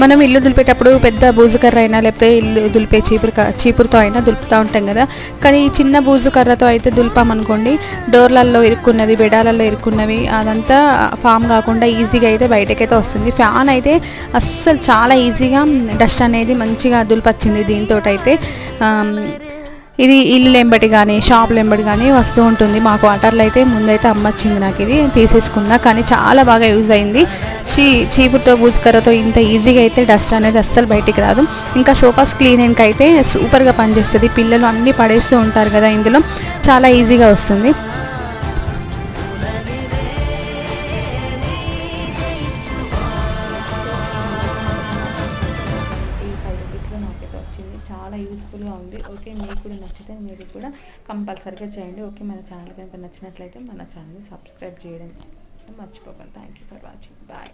మనం ఇల్లు దులిపేటప్పుడు పెద్ద బూజుకర్ర అయినా లేకపోతే ఇల్లు దులిపే చీపురు క- చీపురుతో అయినా దులుపుతూ ఉంటాం కదా. కానీ ఈ చిన్న బూజుకర్రతో అయితే దులిపామనుకోండి డోర్లలో ఇరుక్కున్నది బెడాలలో ఇరుక్కున్నవి అదంతా ఫామ్ కాకుండా ఈజీగా అయితే బయటకైతే వస్తుంది. ఫ్యాన్ అయితే అస్సలు చాలా ఈజీగా డస్ట్ అనేది మంచిగా దులిపచ్చింది దీంతో అయితే ఇది ఇల్లు ఎంబటి కానీ షాపులు ఎంబటి కానీ వస్తూ ఉంటుంది. మాకు వాటర్లో అయితే ముందైతే అమ్మచ్చింది నాకు ఇది తీసేసుకున్నా. కానీ చాలా బాగా యూజ్ అయింది. చీ చీపుతో బూజుకర్రతో ఇంత ఈజీగా అయితే డస్ట్ అనేది అస్సలు బయటికి రాదు. ఇంకా సోఫాస్ క్లీనింగ్ అయితే సూపర్గా పనిచేస్తుంది. పిల్లలు అన్నీ పడేస్తూ ఉంటారు కదా ఇందులో. చాలా ఈజీగా వస్తుంది. చాలా యూస్ఫుల్గా ఉంది. ఓకే మీకు కూడా నచ్చితే మీరు కూడా కంపల్సరీగా చేయండి. ఓకే మన ఛానల్ కనుక నచ్చినట్లయితే మన ఛానల్ని సబ్స్క్రైబ్ చేయడం మర్చిపోకండి. Thank you for watching bye